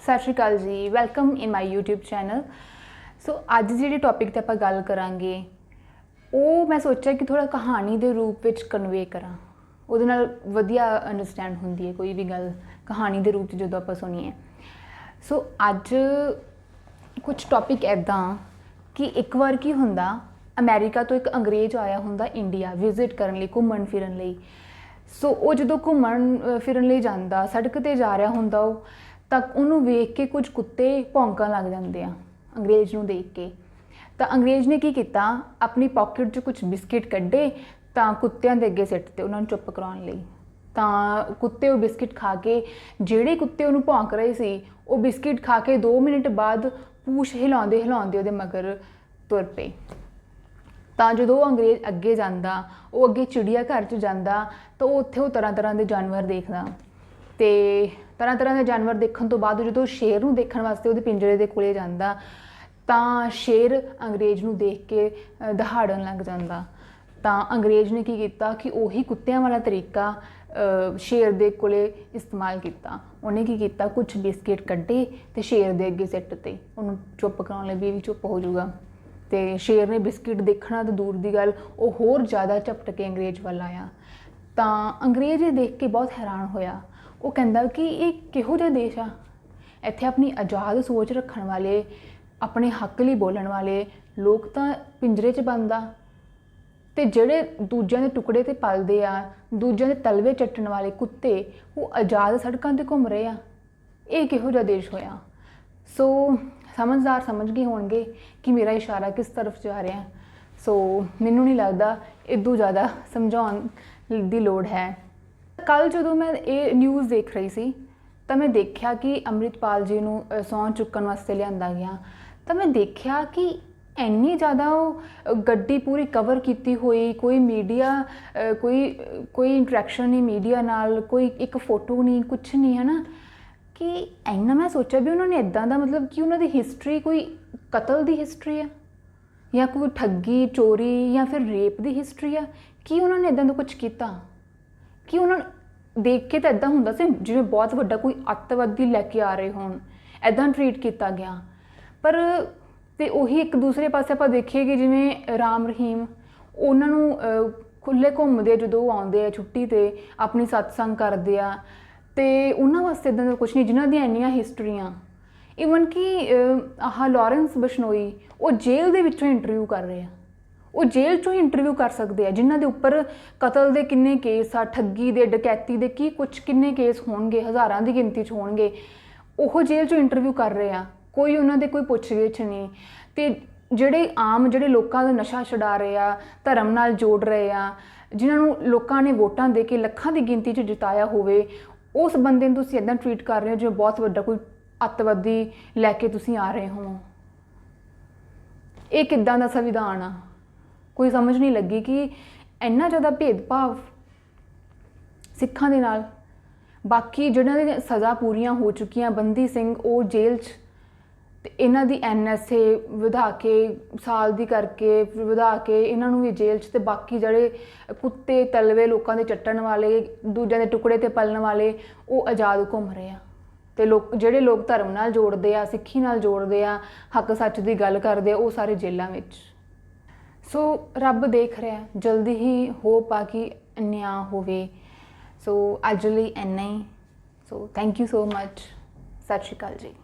ਸਤਿ ਸ਼੍ਰੀ ਅਕਾਲ ਜੀ welcome in my YouTube channel so ਅੱਜ ਜਿਹੜੀ ਟੌਪਿਕ ਤੇ ਆਪਾਂ ਗੱਲ ਕਰਾਂਗੇ, ਉਹ ਮੈਂ ਸੋਚਿਆ ਕਿ ਥੋੜਾ ਕਹਾਣੀ ਦੇ ਰੂਪ ਵਿੱਚ ਕਨਵੇ ਕਰਾਂ। ਉਹਦੇ ਨਾਲ ਵਧੀਆ ਅੰਡਰਸਟੈਂਡ ਹੁੰਦੀ ਹੈ ਕੋਈ ਵੀ ਗੱਲ, ਕਹਾਣੀ ਦੇ ਰੂਪ 'ਚ ਜਦੋਂ ਆਪਾਂ ਸੁਣੀਏ। ਸੋ ਅੱਜ ਕੁਝ ਟੌਪਿਕ ਐਦਾਂ ਕਿ ਇੱਕ ਵਾਰ ਕੀ ਹੁੰਦਾ, ਅਮਰੀਕਾ ਤੋਂ ਇੱਕ ਅੰਗਰੇਜ਼ ਆਇਆ ਹੁੰਦਾ ਇੰਡੀਆ ਵਿਜ਼ਿਟ ਕਰਨ ਲਈ, ਘੁੰਮਣ ਫਿਰਨ ਲਈ। ਸੋ ਉਹ ਜਦੋਂ ਘੁੰਮਣ ਫਿਰਨ ਲਈ ਜਾਂਦਾ, ਸੜਕ ਤੇ ਜਾ ਰਿਹਾ ਹੁੰਦਾ ਉਹ ਤਾਂ ਉਹਨੂੰ ਵੇਖ ਕੇ ਕੁਝ ਕੁੱਤੇ ਭੌਂਕਣ ਲੱਗ ਜਾਂਦੇ ਆ, ਅੰਗਰੇਜ਼ ਨੂੰ ਦੇਖ ਕੇ। ਤਾਂ ਅੰਗਰੇਜ਼ ਨੇ ਕੀ ਕੀਤਾ? ਆਪਣੀ ਪਾਕਟ 'ਚ ਕੁਝ ਬਿਸਕਿਟ ਕੱਢੇ ਤਾਂ ਕੁੱਤਿਆਂ ਦੇ ਅੱਗੇ ਸਿੱਟ ਤੇ ਉਹਨਾਂ ਨੂੰ ਚੁੱਪ ਕਰਾਉਣ ਲਈ। ਤਾਂ ਕੁੱਤੇ ਉਹ ਬਿਸਕਿਟ ਖਾ ਕੇ, ਜਿਹੜੇ ਕੁੱਤੇ ਉਹਨੂੰ ਭੌਂਕ ਰਹੇ ਸੀ, ਉਹ ਬਿਸਕਿਟ ਖਾ ਕੇ 2 ਮਿੰਟ ਬਾਅਦ ਪੂਛ ਹਿਲਾਉਂਦੇ ਹਿਲਾਉਂਦੇ ਉਹਦੇ ਮਗਰ ਤੁਰ ਪਏ। ਤਾਂ ਜਦੋਂ ਉਹ ਅੰਗਰੇਜ਼ ਅੱਗੇ ਜਾਂਦਾ, ਉਹ ਅੱਗੇ ਚਿੜੀਆ ਘਰ 'ਚ ਜਾਂਦਾ, ਤਾਂ ਉਹ ਉੱਥੇ ਉਹ ਤਰ੍ਹਾਂ ਤਰ੍ਹਾਂ ਦੇ ਜਾਨਵਰ ਦੇਖਦਾ। ਤੇ ਤਰ੍ਹਾਂ ਤਰ੍ਹਾਂ ਦੇ ਜਾਨਵਰ ਦੇਖਣ ਤੋਂ ਬਾਅਦ ਜਦੋਂ ਸ਼ੇਰ ਨੂੰ ਦੇਖਣ ਵਾਸਤੇ ਉਹਦੇ ਪਿੰਜਰੇ ਦੇ ਕੋਲੇ ਜਾਂਦਾ, ਤਾਂ ਸ਼ੇਰ ਅੰਗਰੇਜ਼ ਨੂੰ ਦੇਖ ਕੇ ਦਹਾੜਨ ਲੱਗ ਜਾਂਦਾ। ਤਾਂ ਅੰਗਰੇਜ਼ ਨੇ ਕੀ ਕੀਤਾ ਕਿ ਉਹੀ ਕੁੱਤਿਆਂ ਵਾਲਾ ਤਰੀਕਾ ਸ਼ੇਰ ਦੇ ਕੋਲੇ ਇਸਤੇਮਾਲ ਕੀਤਾ। ਉਹਨੇ ਕੀ ਕੀਤਾ? ਕੁਝ ਬਿਸਕਿਟ ਕੱਢੇ ਤੇ ਸ਼ੇਰ ਦੇ ਅੱਗੇ ਸਿੱਟ ਤੇ। ਉਹਨੂੰ ਚੁੱਪ ਕਰਾਉਣ ਲਈ ਵੀ ਚੁੱਪ ਹੋ ਜਾਊਗਾ। ਤੇ ਸ਼ੇਰ ਨੇ ਬਿਸਕਿਟ ਦੇਖਣਾ ਤਾਂ ਦੂਰ ਦੀ ਗੱਲ, ਉਹ ਹੋਰ ਜ਼ਿਆਦਾ ਝਪਟ ਕੇ ਅੰਗਰੇਜ਼ ਵੱਲ ਆਇਆ। ਤਾਂ ਅੰਗਰੇਜ਼ ਇਹ ਦੇਖ ਕੇ ਬਹੁਤ ਹੈਰਾਨ ਹੋਇਆ ਉਹ ਕਹਿੰਦਾ ਕਿ ਇਹ ਕਿਹੋ ਜਿਹਾ ਦੇਸ਼ ਆ? ਇੱਥੇ ਆਪਣੀ ਆਜ਼ਾਦ ਸੋਚ ਰੱਖਣ ਵਾਲੇ, ਆਪਣੇ ਹੱਕ ਲਈ ਬੋਲਣ ਵਾਲੇ ਲੋਕ ਤਾਂ ਪਿੰਜਰੇ 'ਚ ਬੰਦ ਆ। ਤੇ ਜਿਹੜੇ ਦੂਜਿਆਂ ਦੇ ਟੁਕੜੇ ਤੇ ਪਲਦੇ ਆ, ਦੂਜਿਆਂ ਦੇ ਤਲਵੇ ਚੱਟਣ ਵਾਲੇ ਕੁੱਤੇ, ਉਹ ਆਜ਼ਾਦ ਸੜਕਾਂ ਤੇ ਘੁੰਮ ਰਹੇ ਆ। ਇਹ ਕਿਹੋ ਜਿਹਾ ਦੇਸ਼ ਹੋਇਆ? ਸੋ ਸਮਝਦਾਰ ਸਮਝ ਗਏ ਹੋਣਗੇ ਕਿ ਮੇਰਾ ਇਸ਼ਾਰਾ ਕਿਸ ਤਰਫ ਜਾ ਰਿਹਾ। ਸੋ ਮੈਨੂੰ ਨਹੀਂ ਲੱਗਦਾ ਇਦੋਂ ਜ਼ਿਆਦਾ ਸਮਝਾਉਣ ਦੀ ਲੋੜ ਹੈ। ਕੱਲ ਜਦੋਂ ਮੈਂ ਇਹ ਨਿਊਜ਼ ਦੇਖ ਰਹੀ ਸੀ ਤਾਂ ਮੈਂ ਦੇਖਿਆ ਕਿ ਅੰਮ੍ਰਿਤਪਾਲ ਜੀ ਨੂੰ ਅ, ਸਹੁੰ ਚੁੱਕਣ ਵਾਸਤੇ ਲਿਆਂਦਾ ਗਿਆ। ਤਾਂ ਮੈਂ ਦੇਖਿਆ ਕਿ ਇੰਨੀ ਜ਼ਿਆਦਾ ਉਹ ਗੱਡੀ ਪੂਰੀ ਕਵਰ ਕੀਤੀ ਹੋਈ ਕੋਈ ਮੀਡੀਆ ਕੋਈ ਕੋਈ ਇੰਟਰੈਕਸ਼ਨ ਨਹੀਂ ਮੀਡੀਆ ਨਾਲ ਕੋਈ ਇੱਕ ਫੋਟੋ ਨਹੀਂ ਕੁਝ ਨਹੀਂ ਹੈ ਨਾ ਕਿ ਇੰਨਾ ਮੈਂ ਸੋਚਿਆ ਵੀ ਉਹਨਾਂ ਨੇ ਇਦਾਂ ਦਾ ਮਤਲਬ ਕਿ ਉਹਨਾਂ ਦੀ ਹਿਸਟਰੀ ਕੋਈ ਕਤਲ ਦੀ ਹਿਸਟਰੀ ਆ? ਜਾਂ ਕੋਈ ਠੱਗੀ ਚੋਰੀ ਜਾਂ ਫਿਰ ਰੇਪ ਦੀ ਹਿਸਟਰੀ ਆ? ਕੀ ਉਹਨਾਂ ਨੇ ਇਦਾਂ ਦਾ ਕੁਝ ਕੀਤਾ? ਕਿ ਉਹਨਾਂ ਦੇਖ ਕੇ ਤਾਂ ਇਦਾਂ ਹੁੰਦਾ ਸੀ ਜਿਵੇਂ ਬਹੁਤ ਵੱਡਾ ਕੋਈ ਅੱਤਵਾਦੀ ਲੈ ਕੇ ਆ ਰਹੇ ਹੋਣ ਇਦਾਂ ਟਰੀਟ ਕੀਤਾ ਗਿਆ। ਪਰ ਤੇ ਉਹੀ ਇੱਕ ਦੂਸਰੇ ਪਾਸੇ ਆਪਾਂ ਦੇਖੀਏ ਕਿ ਜਿਵੇਂ ਰਾਮ ਰਹੀਮ ਉਹਨਾਂ ਨੂੰ ਅਹ, ਖੁੱਲੇ ਘੁੰਮਦੇ ਆ ਜਦੋਂ ਉਹ ਆਉਂਦੇ ਆ ਛੁੱਟੀ ਤੇ ਆਪਣੀ ਸਤਸੰਗ ਕਰਦੇ ਆ। ਤੇ ਉਹਨਾਂ ਵਾਸਤੇ ਇਦਾਂ ਦਾ ਕੁਝ ਨਹੀਂ ਜਿਨ੍ਹਾਂ ਦੀਆਂ ਇੰਨੀਆਂ ਹਿਸਟਰੀਆਂ ਇਵਨ ਕਿ ਆਹ ਲਾਰੈਂਸ ਬਸ਼ਨੋਈ ਉਹ ਜੇਲ੍ਹ ਦੇ ਵਿੱਚੋਂ ਇੰਟਰਵਿਊ ਕਰ ਰਹੇ ਆ। ਉਹ ਜੇਲ੍ਹ ਚੋਂ ਹੀ ਇੰਟਰਵਿਊ ਕਰ ਸਕਦੇ ਆ। ਜਿਨ੍ਹਾਂ ਦੇ ਉੱਪਰ ਕਤਲ ਦੇ ਕਿੰਨੇ ਕੇਸ ਆ, ਠੱਗੀ ਦੇ, ਡਕੈਤੀ ਦੇ ਕੀ ਕੁਝ ਕਿੰਨੇ ਕੇਸ ਹੋਣਗੇ, ਹਜ਼ਾਰਾਂ ਦੀ ਗਿਣਤੀ 'ਚ ਹੋਣਗੇ, ਉਹ ਜੇਲ੍ਹ ਚੋਂ ਇੰਟਰਵਿਊ ਕਰ ਰਹੇ ਆ। ਕੋਈ ਉਹਨਾਂ ਦੇ ਕੋਈ ਪੁੱਛਗਿੱਛ ਨਹੀਂ। ਤੇ ਜਿਹੜੇ ਆਮ ਜਿਹੜੇ ਲੋਕਾਂ ਦਾ ਨਸ਼ਾ ਛਡਾ ਰਹੇ ਆ, ਧਰਮ ਨਾਲ ਜੋੜ ਰਹੇ ਆ, ਜਿਨ੍ਹਾਂ ਨੂੰ ਲੋਕਾਂ ਨੇ ਵੋਟਾਂ ਦੇ ਕੇ ਲੱਖਾਂ ਦੀ ਗਿਣਤੀ 'ਚ ਜਿਤਾਇਆ ਹੋਵੇ, ਉਸ ਬੰਦੇ ਨੂੰ ਤੁਸੀਂ ਇਦਾਂ ਟਰੀਟ ਕਰ ਰਹੇ ਹੋ ਜਿਵੇਂ ਬਹੁਤ ਵੱਡਾ ਕੋਈ ਅੱਤਵਾਦੀ ਲੈ ਕੇ ਤੁਸੀਂ ਆ ਰਹੇ ਹੋ। ਇਹ ਕਿੱਦਾਂ ਦਾ ਸੰਵਿਧਾਨ ਆ? ਕੋਈ ਸਮਝ ਨਹੀਂ ਲੱਗੀ ਕਿ ਇੰਨਾ ਜ਼ਿਆਦਾ ਭੇਦਭਾਵ ਸਿੱਖਾਂ ਦੇ ਨਾਲ। ਬਾਕੀ ਜਿਹਨਾਂ ਦੀ ਸਜ਼ਾ ਪੂਰੀਆਂ ਹੋ ਚੁੱਕੀਆਂ, ਬੰਦੀ ਸਿੰਘ ਉਹ ਜੇਲ੍ਹ 'ਚ ਤੇ ਇਹਨਾਂ ਦੀ ਐਨਐਸਏ ਵਧਾ ਕੇ, ਸਾਲ ਦੀ ਕਰਕੇ ਵਧਾ ਕੇ ਇਹਨਾਂ ਨੂੰ ਵੀ ਜੇਲ੍ਹ 'ਚ ਤੇ ਬਾਕੀ ਜਿਹੜੇ ਕੁੱਤੇ, ਤਲਵੇ ਲੋਕਾਂ ਦੇ ਚੱਟਣ ਵਾਲੇ, ਦੂਜਿਆਂ ਦੇ ਟੁਕੜੇ ਤੇ ਪਲਣ ਵਾਲੇ, ਉਹ ਆਜ਼ਾਦ ਘੁੰਮ ਰਹੇ ਆ। ਤੇ ਲੋਕ, ਜਿਹੜੇ ਲੋਕ ਧਰਮ ਨਾਲ ਜੋੜਦੇ ਆ, ਸਿੱਖੀ ਨਾਲ ਜੋੜਦੇ ਆ, ਹੱਕ ਸੱਚ ਦੀ ਗੱਲ ਕਰਦੇ ਆ, ਉਹ ਸਾਰੇ ਜੇਲ੍ਹਾਂ ਵਿੱਚ। ਸੋ ਰੱਬ ਦੇਖ ਰਿਹਾ, ਜਲਦੀ ਹੀ ਹੋ ਪਾ ਕਿ ਨਿਆਂ ਹੋਵੇ। ਸੋ ਅੱਜ ਲਈ ਇੰਨਾ ਹੀ। ਸੋ ਥੈਂਕ ਯੂ ਸੋ ਮੱਚ ਸਤਿ ਸ਼੍ਰੀ ਅਕਾਲ ਜੀ।